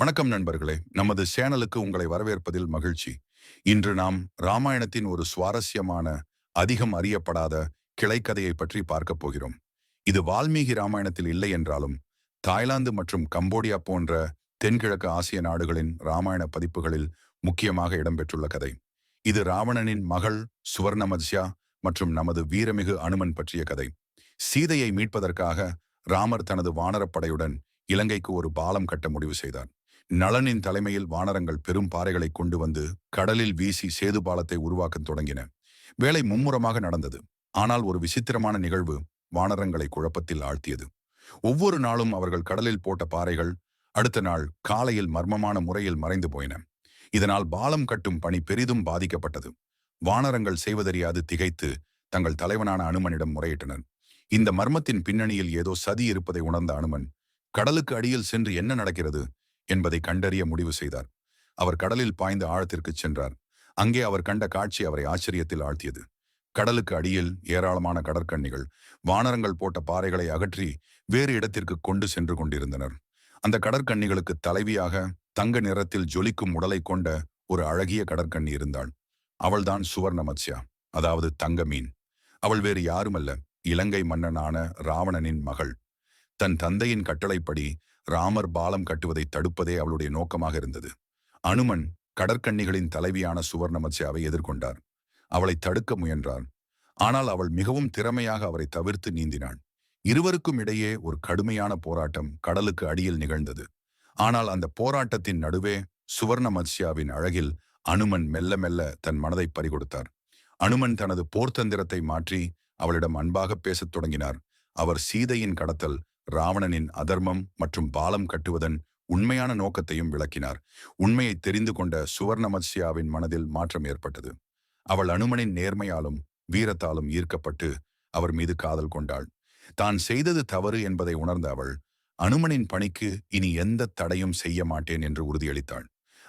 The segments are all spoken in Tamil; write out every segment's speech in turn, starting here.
வணக்கம் நண்பர்களே. நமது சேனலுக்கு உங்களை வரவேற்பதில் மகிழ்ச்சி. இன்று நாம் ராமாயணத்தின் ஒரு சுவாரஸ்யமான அதிகம் அறியப்படாத கிளைக்கதையை பற்றி பார்க்கப் போகிறோம். இது வால்மீகி ராமாயணத்தில் இல்லை என்றாலும் தாய்லாந்து மற்றும் கம்போடியா போன்ற தென்கிழக்கு ஆசிய நாடுகளின் ராமாயண பதிப்புகளில் முக்கியமாக இடம்பெற்றுள்ள கதை. இது ராவணனின் மகள் சுவர்ணமத்யா மற்றும் நமது வீரமிகு அனுமன் பற்றிய கதை. சீதையை மீட்பதற்காக ராமர் தனது வானரப்படையுடன் இலங்கைக்கு ஒரு பாலம் கட்ட முடிவு செய்தார். நளனின் தலைமையில் வானரங்கள் பெரும் பாறைகளை கொண்டு வந்து கடலில் வீசி சேது பாலத்தை உருவாக்கத் தொடங்கின. வேலை மும்முரமாக நடந்தது. ஆனால் ஒரு விசித்திரமான நிகழ்வு வானரங்களை குழப்பத்தில் ஆழ்த்தியது. ஒவ்வொரு நாளும் அவர்கள் கடலில் போட்ட பாறைகள் அடுத்த நாள் காலையில் மர்மமான முறையில் மறைந்து போயின. இதனால் பாலம் கட்டும் பணி பெரிதும் பாதிக்கப்பட்டது. வானரங்கள் செய்வதறியாது திகைத்து தங்கள் தலைவனான அனுமனிடம் முறையிட்டனர். இந்த மர்மத்தின் பின்னணியில் ஏதோ சதி இருப்பதை உணர்ந்த அனுமன் கடலுக்கு அடியில் சென்று என்ன நடக்கிறது? என்பதை கண்டறிய முடிவு செய்தார். அவர் கடலில் பாய்ந்த ஆழத்திற்கு சென்றார். அங்கே அவர் கண்ட காட்சி அவரை ஆச்சரியத்தில் ஆழ்த்தியது. கடலுக்கு அடியில் ஏராளமான கடற்கண்ணிகள் வானரங்கள் போட்ட பாறைகளை அகற்றி வேறு இடத்திற்கு கொண்டு சென்று கொண்டிருந்தனர். அந்த கடற்கண்ணிகளுக்கு தலைவியாக தங்க நிறத்தில் ஜொலிக்கும் உடலை கொண்ட ஒரு அழகிய கடற்கண்ணி இருந்தாள். அவள்தான் சுவர்ண மத்ஸ்யா அதாவது தங்க மீன். அவள் வேறு யாருமல்ல இலங்கை மன்னனான ராவணனின் மகள். தன் தந்தையின் கட்டளைப்படி ராமர் பாலம் கட்டுவதை தடுப்பதே அவளுடைய நோக்கமாக இருந்தது. அனுமன் கடற்கண்ணிகளின் தலைவியான சுவர்ணமத்ஸ்யாவை எதிர்கொண்டார். அவளை தடுக்க முயன்றார். ஆனால் அவள் மிகவும் திறமையாக அவரை தவிர்த்து நீந்தினாள். இருவருக்கும் இடையே ஒரு கடுமையான போராட்டம் கடலுக்கு அடியில் நிகழ்ந்தது. ஆனால் அந்த போராட்டத்தின் நடுவே சுவர்ண மத்ஸ்யாவின் அழகில் அனுமன் மெல்ல மெல்ல தன் மனதை பறிகொடுத்தார். அனுமன் தனது போர்த்தந்திரத்தை மாற்றி அவளிடம் அன்பாக பேசத் தொடங்கினார். அவர் சீதையின் கடத்தல் ராவணனின் அதர்மம் மற்றும் பாலம் கட்டுவதன் உண்மையான நோக்கத்தையும் விளக்கினார். உண்மையை தெரிந்து கொண்ட சுவர்ணமத்ஸ்யாவின் மனதில் மாற்றம் ஏற்பட்டது. அவள் அனுமனின் நேர்மையாலும் வீரத்தாலும் ஈர்க்கப்பட்டு அவர் மீது காதல் கொண்டாள். தான் செய்தது தவறு என்பதை உணர்ந்த அவள் அனுமனின் பணிக்கு இனி எந்த தடையும் செய்ய மாட்டேன் என்று உறுதியளித்தாள்.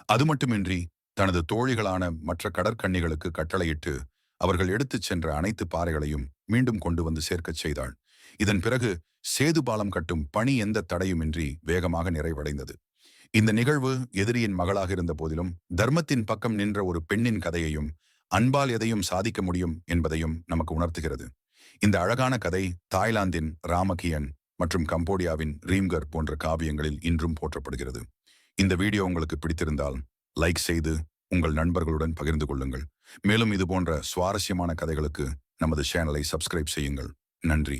அது மட்டுமின்றி தனது தோழிகளான மற்ற கடற்கண்ணிகளுக்கு கட்டளையிட்டு அவர்கள் எடுத்துச் சென்ற அனைத்து பாறைகளையும் மீண்டும் கொண்டு வந்து சேர்க்கச் செய்தாள். இதன் பிறகு சேதுபாலம் கட்டும் பணி எந்த தடையுமின்றி வேகமாக நிறைவடைந்தது. இந்த நிகழ்வு எதிரியின் மகளாக இருந்த போதிலும் தர்மத்தின் பக்கம் நின்ற ஒரு பெண்ணின் கதையையும் அன்பால் எதையும் சாதிக்க முடியும் என்பதையும் நமக்கு உணர்த்துகிறது. இந்த அழகான கதை தாய்லாந்தின் ராமகியன் மற்றும் கம்போடியாவின் ரீம்கர் போன்ற காவியங்களில் இன்றும் போற்றப்படுகிறது. இந்த வீடியோ உங்களுக்கு பிடித்திருந்தால் லைக் செய்து உங்கள் நண்பர்களுடன் பகிர்ந்து கொள்ளுங்கள். மேலும் இது போன்ற சுவாரஸ்யமான கதைகளுக்கு நமது சேனலை சப்ஸ்கிரைப் செய்யுங்கள். நன்றி.